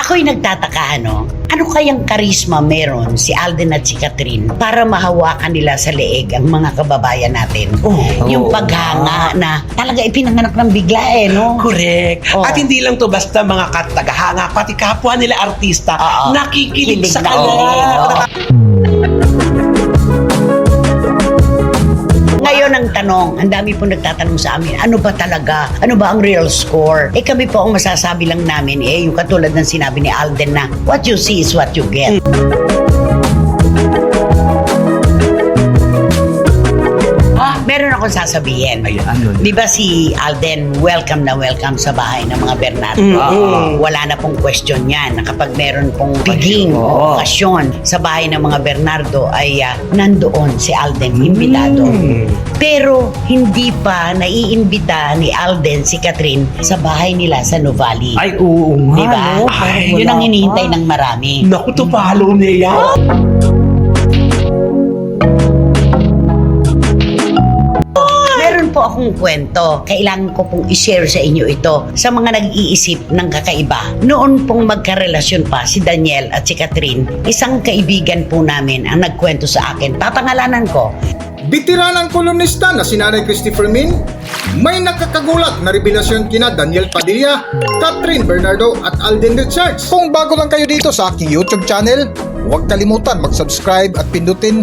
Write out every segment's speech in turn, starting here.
Ako'y nagtataka, ano? Ano kayang karisma meron si Alden at si Catherine para mahawakan nila sa leeg ang mga kababayan natin? yung Oo. paghanga na talaga ipinanganak ng bigla eh, no? Correct. Oo. At hindi lang to basta mga kat- tagahanga, pati kapwa nila artista, Oo. nakikinig Kilig sa na, kanila. oo. Ang tanong, ang dami po nagtatanong sa amin, ano ba talaga? Ano ba ang real score? Eh kami po ang masasabi lang namin, eh yung katulad ng sinabi ni Alden na, what you see is what you get. Ah, meron akong sasabihin. Ayun. Ano? Di ba si Alden, welcome na welcome sa bahay ng mga Bernardo. Mm, mm. Wala na pong question yan. Na kapag meron pong piging Oo. o okasyon sa bahay ng mga Bernardo ay ah, nandoon si Alden, imbitado. Mm. Pero hindi pa naiimbita ni Alden si Catherine sa bahay nila sa Nuvali. Ay, oo nga. Di ba? no? Ay, Yun ang hinihintay pa. ng marami. Naku, to follow niya. Meron po akong kwento. Kailangan ko pong i-share sa inyo ito sa mga nag-iisip ng kakaiba. Noon pong magkarelasyon pa si Daniel at si Catherine, isang kaibigan po namin ang nagkwento sa akin. Papangalanan ko. Bitiranang kolumnista na si Nanay Christopher Min, may nakakagulat na revelasyon kina Daniel Padilla, Catherine Bernardo at Alden Richards. Kung bago lang kayo dito sa aking YouTube channel, huwag kalimutan mag-subscribe at pindutin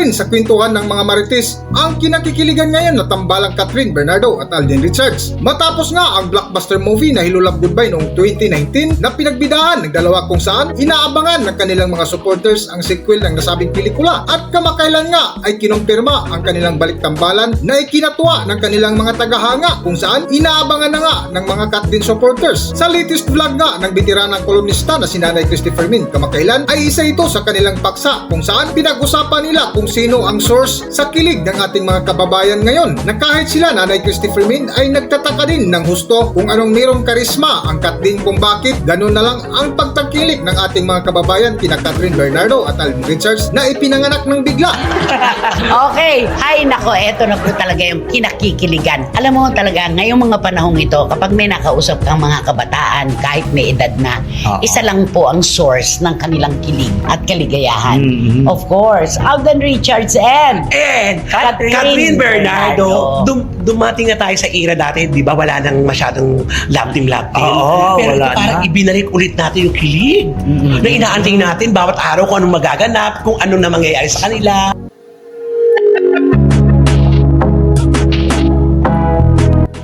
rin sa kwentuhan ng mga marites ang kinakikiligan ngayon na tambalang Catherine Bernardo at Alden Richards. Matapos nga ang blockbuster movie na Hilulab Goodbye noong 2019 na pinagbidahan ng dalawa kung saan inaabangan ng kanilang mga supporters ang sequel ng nasabing pelikula at kamakailan nga ay kinumpirma ang kanilang balik tambalan na ikinatuwa ng kanilang mga tagahanga kung saan inaabangan na nga ng mga Catherine supporters. Sa latest vlog nga ng bitiranang kolumnista na si Nanay Christopher Min kamakailan ay isa ito sa kanilang paksa kung saan pinag-usapan nila kung sino ang source sa kilig ng ating mga kababayan ngayon na kahit sila Nanay Christopher Min ay nagtataka din ng husto kung anong mayroong karisma ang Kathleen kung bakit ganun na lang ang pagtangkilik ng ating mga kababayan kina Catherine Bernardo at Alden Richards na ipinanganak ng bigla. Okay, ay nako, eto na po talaga yung kinakikiligan. Alam mo talaga, ngayong mga panahong ito, kapag may nakausap kang mga kabataan, kahit may edad na, Oo. isa lang po ang source ng kanilang kilig at kaligayahan. Mhm. Of course, Alden Richards and And Catherine Catherine, Bernardo, Bernardo. dum- dumating na tayo sa era dati, di ba wala nang masyadong love team love team. Oo, Pero wala ito parang na. ibinalik ulit natin yung kilig. Mm-mm. Na inaantay natin bawat araw kung anong magaganap, kung ano na mangyayari sa kanila.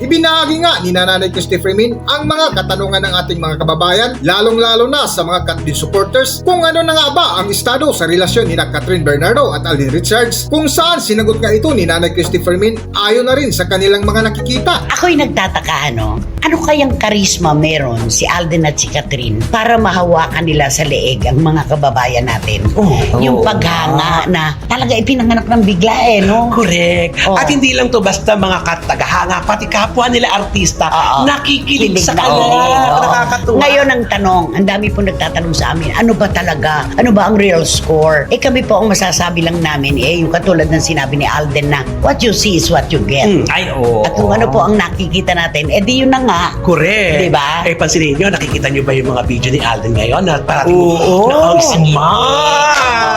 Ibinahagi nga ni Nanay Christopher Min ang mga katanungan ng ating mga kababayan, lalong-lalo na sa mga Kathleen supporters, kung ano na nga ba ang estado sa relasyon ni na Catherine Bernardo at Alden Richards, kung saan sinagot nga ito ni Nanay Christopher Min ayon na rin sa kanilang mga nakikita. Ako'y nagtataka, ano? Ano kayang karisma meron si Alden at si Catherine para mahawakan nila sa leeg ang mga kababayan natin? Oh, yung paghanga na talaga ipinanganak ng bigla eh, no? Correct. Oo. At hindi lang to basta mga kat- tagahanga, pati kapwa nila artista, Oo. nakikilig Kilig sa na, kanila. oo. Nakakatuwa. Ngayon ang tanong, ang dami po nagtatanong sa amin, ano ba talaga? Ano ba ang real score? Eh kami po ang masasabi lang namin, eh yung katulad ng sinabi ni Alden na what you see is what you get. Mm. Ay, oo. At kung ano po ang nakikita natin, eh di yun na nga. Correct. Diba? Eh, pansinin nyo, nakikita nyo ba yung mga video ni Alden ngayon na parating Oo. na ang smile.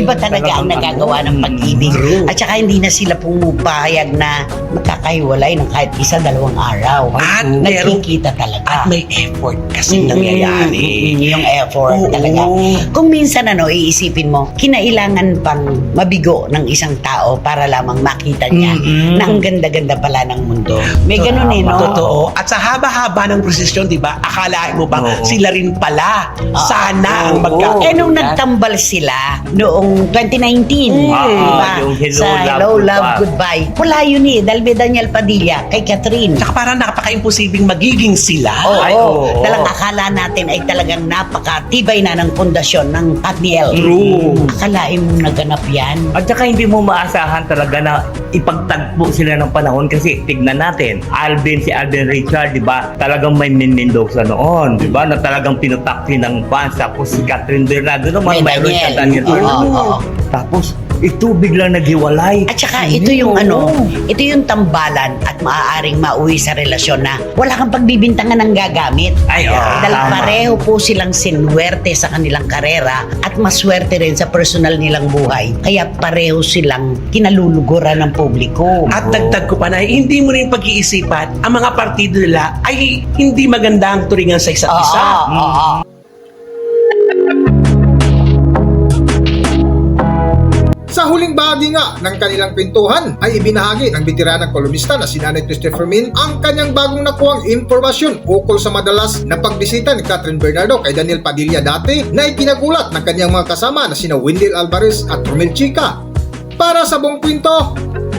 Iba talaga ang nagagawa ng pag-ibig. True. At saka hindi na sila pumupayag na magkakahiwalay ng kahit isa, dalawang araw. At meron Nagkikita talaga. at may effort kasi Mm, nangyayari. mm, Yung effort Oo. talaga. Kung minsan ano, iisipin mo, kinailangan pang mabigo ng isang tao para lamang makita niya Mm-mm. na ang ganda-ganda pala ng mundo. May ganun eh, no? Totoo. At sa haba-haba ng prosesyon, di ba, akalain mo ba, Oo. sila rin pala. Sana ang Oo. magka... Eh, nung nagtambal sila noong 2019, Mm. di ba? Ah, yung Hello, sa Love, Hello, Love, Goodbye. Wala yun eh, dahil Daniel Padilla kay Catherine. Tsaka parang napaka-imposibleng magiging sila. Oo, Ay, oo. Talagang akala natin ay talagang napakatibay na ng pundasyon ng Katniel. True. Akalain mo naganap yan. At saka hindi mo maasahan talaga na ipagtagpo sila ng panahon kasi tignan natin, Alvin, si Alvin Richard, di ba? Talagang may Min Mendoza noon, di ba? Na talagang pinutakti ng fans. Tapos si Catherine Bernardo naman, May mayroon siya Daniel Oo, Bernardo. oo. Tapos, ito biglang naghiwalay. At saka ito yung ano, ito yung tambalan at maaaring mauwi sa relasyon na wala kang pagbibintangan ng gagamit. Ay, oo, Dahil tama. pareho po silang sinwerte sa kanilang karera at maswerte rin sa personal nilang buhay. Kaya pareho silang kinaluluguran ng publiko. At dagdag ko pa na hindi mo rin pag-iisipan ang mga partido nila ay hindi maganda ang turingan sa isa't Oo, isa. oo, oo. Huling bahagi nga ng kanilang pintuhan ay ibinahagi ng bitiranang kolumnista na si Nanay Christopher Min ang kanyang bagong nakuhang impormasyon ukol sa madalas na pagbisita ni Catherine Bernardo kay Daniel Padilla dati na ipinagulat ng kanyang mga kasama na sina Wendell Alvarez at Romel Chica. Para sa buong kwento,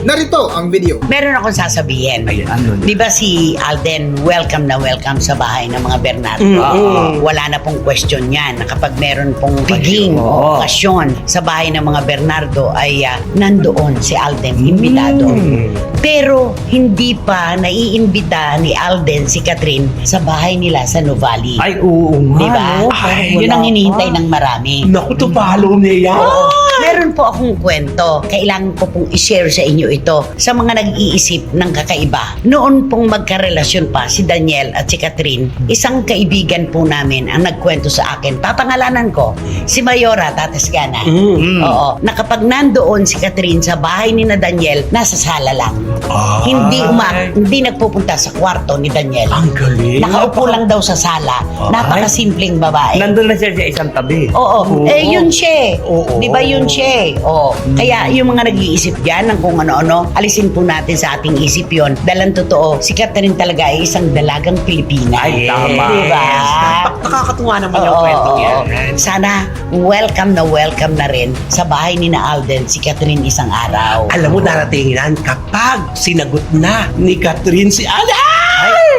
narito ang video. Meron akong sasabihin. Ayun, ano? Di ba si Alden, welcome na welcome sa bahay ng mga Bernardo. Mm, mm. Wala na pong question yan na kapag meron pong piging o okasyon sa bahay ng mga Bernardo ay ah, nandoon si Alden, imbitado. Mm. Pero hindi pa naiimbita ni Alden si Catherine sa bahay nila sa Nuvali. Ay, oo nga. Di ba? no? Yun ang hinihintay pa. ng marami. Naku, to follow niya yan. Meron po akong kwento. Kailangan ko pong i-share sa inyo ito sa mga nag-iisip ng kakaiba. Noon pong magkarelasyon pa si Daniel at si Catherine, isang kaibigan po namin ang nagkwento sa akin. Papangalanan ko, si Mayora Tatasgana. Mm. Oo, na kapag nandoon si Catherine sa bahay ni na Daniel, nasa sala lang. Ah. Hindi uma, hindi nagpupunta sa kwarto ni Daniel. Ang galing. Nakaupo lang daw sa sala. Ay. Napakasimpleng babae. Nandun na siya sa isang tabi. Oo. Eh, yun siya. eh. Oo. Di ba yun siya? eh? Oo. Kaya yung mga nag-iisip dyan ng kung ano-ano, alisin po natin sa ating isip yon. Dahil ang totoo, si Catherine talaga ay isang dalagang Pilipina. Ay, tama. Di ba? Nak- Nakakatuwa naman yung Oo, kwentong oo, yan. oo. Sana welcome na welcome na rin sa bahay ni na Alden si Catherine isang araw. Alam mo, darating yan kapag sinagot na ni Catherine si Ana.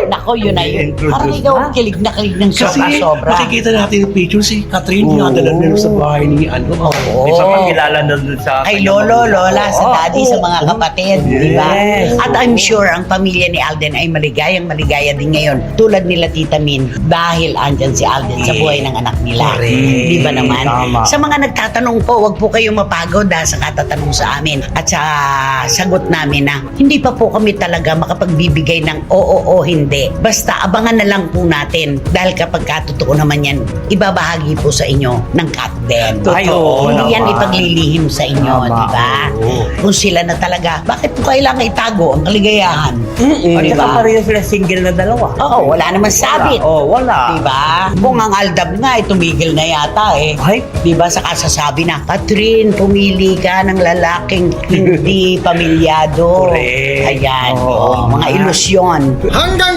Nako, yun na yun. Parang ikaw na. kilig na kilig ng Kasi sobra-sobra. makikita natin yung picture si Catherine Oo. dinadala nila sa bahay ni ano. Oo. Di ba pakilala na dun sa... kay lolo, lola, sa Oo. daddy, sa mga kapatid, di ba? Yes. At I'm sure ang pamilya ni Alden ay maligayang maligaya din ngayon. Tulad nila Tita Min, dahil andyan si Alden sa buhay ng anak nila. Correct. Di ba naman? Tama. Sa mga nagtatanong po, wag po kayong mapagod ha, sa katatanong sa amin at sa sagot namin na hindi pa po kami talaga makapagbibigay ng oo o hindi. Basta abangan na lang po natin dahil kapag katotoo naman yan, ibabahagi po sa inyo ng Katden. Ay, oo Hindi yan naman. ipaglilihim sa inyo, Tama, di ba? oo. Kung sila na talaga, bakit po kailangan itago ang kaligayahan? Mm-mm. At Di saka ba? pareho sila single na dalawa. Oo, wala naman sabit. Wala. Oh, wala. Di ba? Kung ang Aldab nga ay tumigil na yata eh. Ay, Di ba sa kasasabi na, Katrin, pumili ka ng lalaking hindi pamilyado. Correct. Ayan, Oo, oh, mga nga. ilusyon. Hanggang